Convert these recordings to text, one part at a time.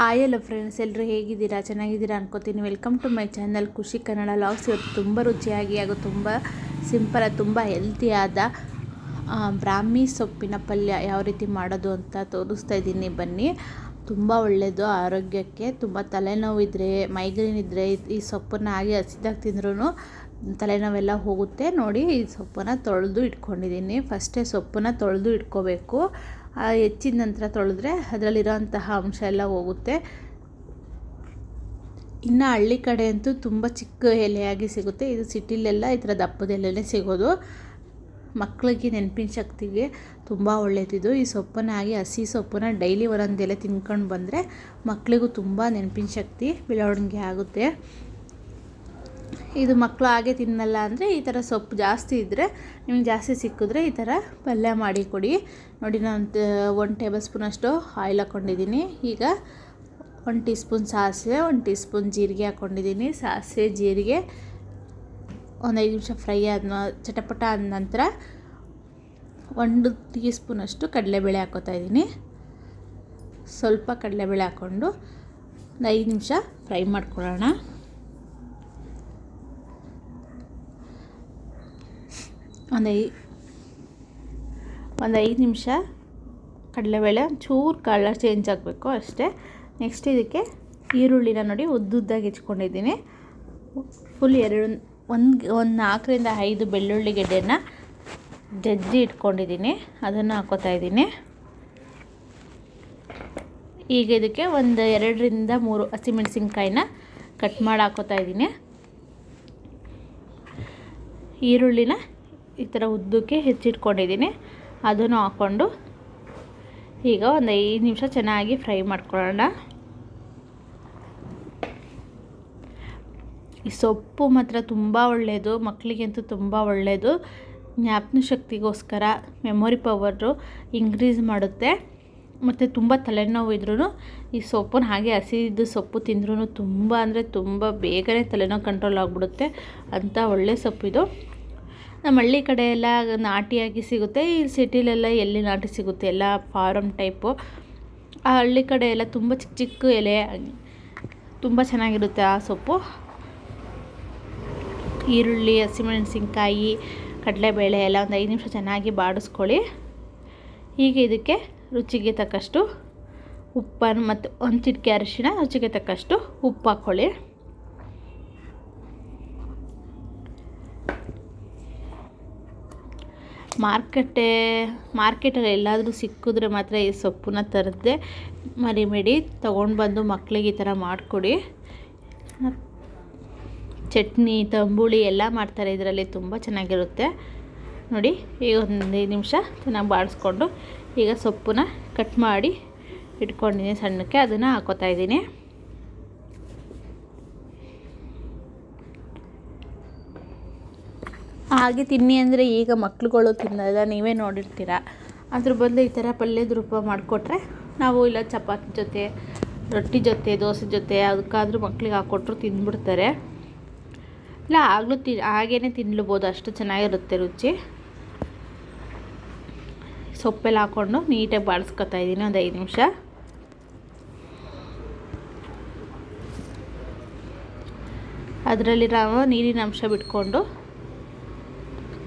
Hi ಎಲ್ಲ friends ಎಲ್ಲರೂ ಹೇಗಿದ್ದೀರಾ? ಚೆನ್ನಾಗಿದ್ದೀರಾ ಅನ್ಕೋತೀನಿ. ವೆಲ್ಕಮ್ ಟು ಮೈ ಚಾನಲ್ ಖುಷಿ ಕನ್ನಡ ಲಾಗ್ಸ್ ಇವತ್ತು ತುಂಬ ರುಚಿಯಾಗಿ ಹಾಗೂ ತುಂಬ ಸಿಂಪಲ್ ತುಂಬ ಹೆಲ್ತಿಯಾದ ಬ್ರಾಹ್ಮಿ ಸೊಪ್ಪಿನ ಪಲ್ಯ ಯಾವ ರೀತಿ ಮಾಡೋದು ಅಂತ ತೋರಿಸ್ತಾ ಇದ್ದೀನಿ. ಬನ್ನಿ. ತುಂಬ ಒಳ್ಳೆಯದು ಆರೋಗ್ಯಕ್ಕೆ. ತುಂಬ ತಲೆನೋವು ಇದ್ದರೆ ಮೈಗ್ರೇನ್ ಇದ್ದರೆ ಈ ಸೊಪ್ಪನ್ನು ಹಾಗೆ ಹಸಿದಾಗ ತಿಂದ್ರೂ ತಲೆನೋವೆಲ್ಲ ಹೋಗುತ್ತೆ. ನೋಡಿ, ಈ ಸೊಪ್ಪನ್ನು ತೊಳೆದು ಇಟ್ಕೊಂಡಿದ್ದೀನಿ. ಫಸ್ಟೇ ಸೊಪ್ಪನ್ನು ತೊಳೆದು ಇಟ್ಕೋಬೇಕು. ಹೆಚ್ಚಿದ ನಂತರ ತೊಳೆದ್ರೆ ಅದರಲ್ಲಿರೋಂತಹ ಅಂಶ ಎಲ್ಲ ಹೋಗುತ್ತೆ. ಇನ್ನು ಹಳ್ಳಿ ಕಡೆ ಅಂತೂ ತುಂಬ ಚಿಕ್ಕ ಎಲೆಯಾಗಿ ಸಿಗುತ್ತೆ. ಇದು ಸಿಟಿಲೆಲ್ಲ ಈ ಥರ ದಪ್ಪದ ಸಿಗೋದು. ಮಕ್ಕಳಿಗೆ ನೆನಪಿನ ಶಕ್ತಿಗೆ ತುಂಬ ಒಳ್ಳೆಯದಿದು. ಈ ಸೊಪ್ಪನ್ನ ಹಾಗೆ ಹಸಿ ಸೊಪ್ಪನ್ನ ಡೈಲಿ ಒಂದೊಂದು ಎಲೆ ತಿನ್ಕೊಂಡು ಬಂದರೆ ಮಕ್ಕಳಿಗೂ ತುಂಬ ನೆನಪಿನ ಶಕ್ತಿ ಬೆಳವಣಿಗೆ ಆಗುತ್ತೆ. ಇದು ಮಕ್ಕಳು ಹಾಗೆ ತಿನ್ನಲ್ಲ ಅಂದರೆ ಈ ಥರ ಸೊಪ್ಪು ಜಾಸ್ತಿ ಇದ್ದರೆ ನಿಮ್ಗೆ ಜಾಸ್ತಿ ಸಿಕ್ಕಿದ್ರೆ ಈ ಥರ ಪಲ್ಯ ಮಾಡಿ ಕೊಡಿ. ನೋಡಿ ನಾನು ಒಂದು ಟೇಬಲ್ ಸ್ಪೂನಷ್ಟು ಆಯಿಲ್ ಹಾಕ್ಕೊಂಡಿದ್ದೀನಿ ಈಗ ಒಂದು ಟೀ ಸ್ಪೂನ್ ಸಾಸಿವೆ ಒಂದು ಟೀ ಸ್ಪೂನ್ ಜೀರಿಗೆ ಹಾಕ್ಕೊಂಡಿದ್ದೀನಿ ಸಾಸಿವೆ, ಜೀರಿಗೆ ಒಂದು ಐದು ನಿಮಿಷ ಫ್ರೈ ಆದ ಚಟಪಟ ಆದ ನಂತರ ಒಂದು ಟೀ ಸ್ಪೂನಷ್ಟು ಕಡಲೆಬೇಳೆ ಹಾಕೋತಾ ಇದ್ದೀನಿ. ಸ್ವಲ್ಪ ಕಡಲೆಬೇಳೆ ಹಾಕ್ಕೊಂಡು ಒಂದು ಐದು ನಿಮಿಷ ಫ್ರೈ ಮಾಡ್ಕೊಳ್ಳೋಣ. ಒಂದು ಐ, ಒಂದು ಐದು ನಿಮಿಷ ಕಡಲೆಬೇಳೆ ಚೂರು ಕಲರ್ ಚೇಂಜ್ ಆಗಬೇಕು ಅಷ್ಟೇ. ನೆಕ್ಸ್ಟ್ ಇದಕ್ಕೆ ಈರುಳ್ಳಿನ ನೋಡಿ ಉದ್ದುದ್ದಾಗಿ ಹೆಚ್ಕೊಂಡಿದ್ದೀನಿ. ಫುಲ್ ಎರಡು, ಒಂದು ಒಂದು ನಾಲ್ಕರಿಂದ ಐದು ಬೆಳ್ಳುಳ್ಳಿ ಗೆಡ್ಡೆನ ಜಜ್ಜಿ ಇಟ್ಕೊಂಡಿದ್ದೀನಿ. ಅದನ್ನು ಹಾಕೋತಾ ಇದ್ದೀನಿ. ಈಗ ಇದಕ್ಕೆ ಒಂದು ಎರಡರಿಂದ ಮೂರು ಹಸಿಮೆಣಸಿನ್ಕಾಯಿನ ಕಟ್ ಮಾಡಿ ಹಾಕೋತಾ ಇದ್ದೀನಿ. ಈರುಳ್ಳಿನ ಈ ಥರ ಉದ್ದಕ್ಕೆ ಹೆಚ್ಚಿಟ್ಕೊಂಡಿದ್ದೀನಿ. ಅದನ್ನು ಹಾಕ್ಕೊಂಡು ಈಗ ಒಂದು ಐದು ನಿಮಿಷ ಚೆನ್ನಾಗಿ ಫ್ರೈ ಮಾಡ್ಕೊಳ್ಳೋಣ. ಈ ಸೊಪ್ಪು ಮಾತ್ರ ತುಂಬ ಒಳ್ಳೆಯದು, ಮಕ್ಕಳಿಗಂತೂ ತುಂಬ ಒಳ್ಳೆಯದು. ಜ್ಞಾಪನ ಶಕ್ತಿಗೋಸ್ಕರ ಮೆಮೊರಿ ಪವರು ಇನ್ಕ್ರೀಸ್ ಮಾಡುತ್ತೆ. ಮತ್ತು ತುಂಬ ತಲೆನೋವು ಇದ್ರೂ ಈ ಸೊಪ್ಪನ್ನು ಹಾಗೆ ಹಸಿದು ಸೊಪ್ಪು ತಿಂದ್ರೂ ತುಂಬ ಅಂದರೆ ತುಂಬ ಬೇಗನೆ ತಲೆನೋವು ಕಂಟ್ರೋಲ್ ಆಗಿಬಿಡುತ್ತೆ. ಅಂಥ ಒಳ್ಳೆ ಸೊಪ್ಪಿದು. ನಮ್ಮ ಹಳ್ಳಿ ಕಡೆ ಎಲ್ಲ ನಾಟಿಯಾಗಿ ಸಿಗುತ್ತೆ. ಈ ಸಿಟಿಲೆಲ್ಲ ಎಲ್ಲಿ ನಾಟಿ ಸಿಗುತ್ತೆ? ಎಲ್ಲ ಫಾರಮ್ ಟೈಪು. ಆ ಹಳ್ಳಿ ಕಡೆ ಎಲ್ಲ ತುಂಬ ಚಿಕ್ಕ ಚಿಕ್ಕ ಎಲೆ, ತುಂಬ ಚೆನ್ನಾಗಿರುತ್ತೆ ಆ ಸೊಪ್ಪು. ಈರುಳ್ಳಿ, ಹಸಿಮೆಣಸಿನ್ಕಾಯಿ, ಕಡಲೆಬೇಳೆ ಎಲ್ಲ ಒಂದು ಐದು ನಿಮಿಷ ಚೆನ್ನಾಗಿ ಬಾಡಿಸ್ಕೊಳ್ಳಿ. ಈಗ ಇದಕ್ಕೆ ರುಚಿಗೆ ತಕ್ಕಷ್ಟು ಉಪ್ಪನ್ನು ಮತ್ತು ಒಂದು ಚಿಟಿಕೆ ಅರಿಶಿಣ, ರುಚಿಗೆ ತಕ್ಕಷ್ಟು ಉಪ್ಪು ಹಾಕ್ಕೊಳ್ಳಿ ಮಾರ್ಕೆಟೇ, ಮಾರ್ಕೆಟಲ್ಲಿ ಎಲ್ಲಾದರೂ ಸಿಕ್ಕಿದ್ರೆ ಮಾತ್ರ ಈ ಸೊಪ್ಪನ್ನ ತರದೆ ಮರಿಬೇಡಿ ತೊಗೊಂಡು ಬಂದು ಮಕ್ಕಳಿಗೆ ಈ ಥರ ಮಾಡಿಕೊಡಿ. ಚಟ್ನಿ, ತಂಬುಳಿ ಎಲ್ಲ ಮಾಡ್ತಾರೆ ಇದರಲ್ಲಿ, ತುಂಬ ಚೆನ್ನಾಗಿರುತ್ತೆ. ನೋಡಿ, ಈಗ ಒಂದು ನಿಮಿಷ ಚೆನ್ನಾಗಿ ಬಾಡಿಸ್ಕೊಂಡು ಈಗ ಸೊಪ್ಪನ್ನ ಕಟ್ ಮಾಡಿ ಇಟ್ಕೊಂಡಿದ್ದೀನಿ ಸಣ್ಣಕ್ಕೆ, ಅದನ್ನು ಹಾಕೋತಾ ಇದ್ದೀನಿ. ಹಾಗೆ ತಿನ್ನಿ ಅಂದರೆ ಈಗ ಮಕ್ಳುಗಳು ತಿನ್ನೋಲ್ಲ, ನೀವೇ ನೋಡಿರ್ತೀರ. ಅದ್ರ ಬದಲು ಈ ಥರ ಪಲ್ಯದ ರೂಪ ಮಾಡಿಕೊಟ್ರೆ ನಾವು ಇಲ್ಲ ಚಪಾತಿ ಜೊತೆ, ರೊಟ್ಟಿ ಜೊತೆ, ದೋಸೆ ಜೊತೆ, ಅದಕ್ಕಾದ್ರೂ ಮಕ್ಳಿಗೆ ಹಾಕ್ಕೊಟ್ರು ತಿಂದ್ಬಿಡ್ತಾರೆ ಇಲ್ಲ, ಆಗಲೂ ತಿ ಹಾಗೇ ತಿನ್ಲಬೋದು, ಅಷ್ಟು ಚೆನ್ನಾಗಿರುತ್ತೆ ರುಚಿ. ಸೊಪ್ಪೆಲ್ಲ ಹಾಕ್ಕೊಂಡು ನೀಟಾಗಿ ಬಾಡಿಸ್ಕೊತಾ ಇದ್ದೀನಿ, ಒಂದು ಐದು ನಿಮಿಷ. ಅದರಲ್ಲಿ ನಾವು ನೀರಿನ ಅಂಶ ಬಿಟ್ಕೊಂಡು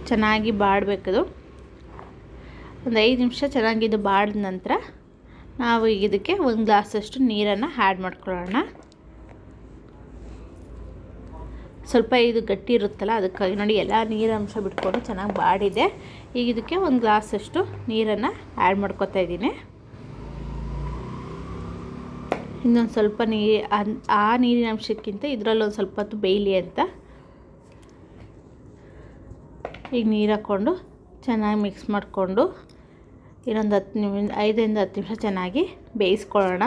ಚೆನ್ನಾಗಿ ಬಾಡಬೇಕದು. ಒಂದು ಐದು ನಿಮಿಷ ಚೆನ್ನಾಗಿ ಇದು ಬಾಡಿದ ನಂತರ ನಾವು ಈಗ ಇದಕ್ಕೆ ಒಂದು ಗ್ಲಾಸಷ್ಟು ನೀರನ್ನು ಆ್ಯಡ್ ಮಾಡ್ಕೊಳ್ಳೋಣ. ಸ್ವಲ್ಪ ಇದು ಗಟ್ಟಿ ಇರುತ್ತಲ್ಲ, ಅದಕ್ಕಾಗಿ ನೋಡಿ ಎಲ್ಲ ನೀರಂಶ ಬಿಟ್ಕೊಂಡು ಚೆನ್ನಾಗಿ ಬಾಡಿದೆ. ಈಗ ಇದಕ್ಕೆ ಒಂದು ಗ್ಲಾಸಷ್ಟು ನೀರನ್ನು ಆ್ಯಡ್ ಮಾಡ್ಕೊತಾ ಇದ್ದೀನಿ. ಇನ್ನೊಂದು ಸ್ವಲ್ಪ ನೀರು ಆ ನೀರಿನ ಅಂಶಕ್ಕಿಂತ ಇದರಲ್ಲಿ ಸ್ವಲ್ಪ ಹೊತ್ತು ಬೇಯಲಿ ಅಂತ ಈಗ ನೀರು ಹಾಕ್ಕೊಂಡು ಚೆನ್ನಾಗಿ ಮಿಕ್ಸ್ ಮಾಡಿಕೊಂಡು ಇನ್ನೊಂದು ಹತ್ತು ನಿಮಿಷ, ಐದರಿಂದ ಹತ್ತು ನಿಮಿಷ ಚೆನ್ನಾಗಿ ಬೇಯಿಸ್ಕೊಳ್ಳೋಣ.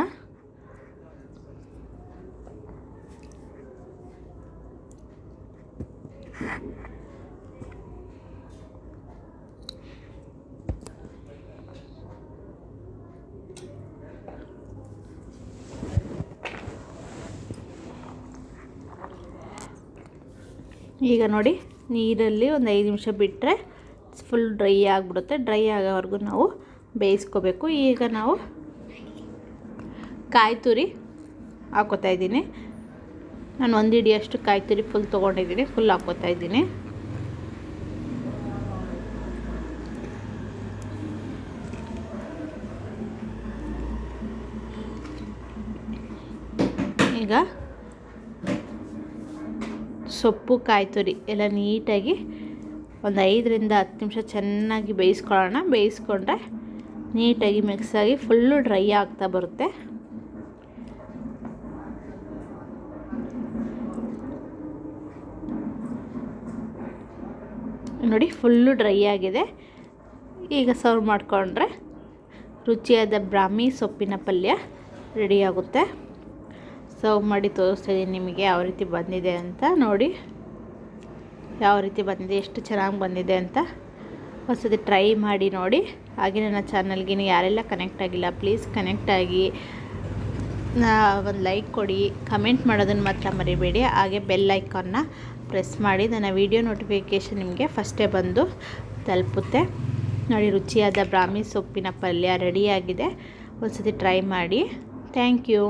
ಈಗ ನೋಡಿ ನೀರಲ್ಲಿ ಒಂದು ಐದು ನಿಮಿಷ ಬಿಟ್ಟರೆ ಫುಲ್ ಡ್ರೈ ಆಗಿಬಿಡುತ್ತೆ. ಡ್ರೈ ಆಗೋವರೆಗೂ ನಾವು ಬೇಯಿಸ್ಕೋಬೇಕು. ಈಗ ನಾವು ಕಾಯಿ ತುರಿ ಹಾಕೋತಾ ಇದ್ದೀನಿ. ನಾನು ಒಂದು ಹಿಡಿಯಷ್ಟು ಕಾಯಿ ತುರಿ ಫುಲ್ ತೊಗೊಂಡಿದ್ದೀನಿ. ಫುಲ್ ಹಾಕೋತಾ ಇದ್ದೀನಿ. ಈಗ ಸೊಪ್ಪು, ಕಾಯಿ ತುರಿ ಎಲ್ಲ ನೀಟಾಗಿ ಒಂದು ಐದರಿಂದ ಹತ್ತು ನಿಮಿಷ ಚೆನ್ನಾಗಿ ಬೇಯಿಸ್ಕೊಳ್ಳೋಣ. ಬೇಯಿಸ್ಕೊಂಡ್ರೆ ನೀಟಾಗಿ ಮಿಕ್ಸಾಗಿ ಫುಲ್ಲು ಡ್ರೈ ಆಗ್ತಾ ಬರುತ್ತೆ. ನೋಡಿ ಫುಲ್ಲು ಡ್ರೈ ಆಗಿದೆ. ಈಗ ಸರ್ವ್ ಮಾಡಿಕೊಂಡ್ರೆ ರುಚಿಯಾದ ಬ್ರಾಹ್ಮಿ ಸೊಪ್ಪಿನ ಪಲ್ಯ ರೆಡಿಯಾಗುತ್ತೆ ಸರ್ವ್ ಮಾಡಿ ತೋರಿಸ್ತಾ ನಿಮಗೆ ಯಾವ ರೀತಿ ಬಂದಿದೆ ಅಂತ ನೋಡಿ. ಯಾವ ರೀತಿ ಬಂದಿದೆ, ಎಷ್ಟು ಚೆನ್ನಾಗಿ ಬಂದಿದೆ ಅಂತ ಹೊಸದು ಟ್ರೈ ಮಾಡಿ ನೋಡಿ. ಹಾಗೆ ನನ್ನ ಚಾನಲ್ಗೆ ಯಾರೆಲ್ಲ ಕನೆಕ್ಟ್ ಆಗಿಲ್ಲ ಪ್ಲೀಸ್ ಕನೆಕ್ಟ್ ಆಗಿ. ಒಂದು ಲೈಕ್ ಕೊಡಿ ಕಮೆಂಟ್ ಮಾಡೋದನ್ನು ಮಾತ್ರ ಮರಿಬೇಡಿ. ಹಾಗೆ ಬೆಲ್ ಐಕಾನ್ನ ಪ್ರೆಸ್ ಮಾಡಿ, ನನ್ನ ವೀಡಿಯೋ ನೋಟಿಫಿಕೇಷನ್ ನಿಮಗೆ ಫಸ್ಟೇ ಬಂದು ತಲುಪುತ್ತೆ. ನೋಡಿ, ರುಚಿಯಾದ ಬ್ರಾಹ್ಮಿ ಸೊಪ್ಪಿನ ಪಲ್ಯ ರೆಡಿಯಾಗಿದೆ ಒಂದು ಸತಿ ಟ್ರೈ ಮಾಡಿ. Thank you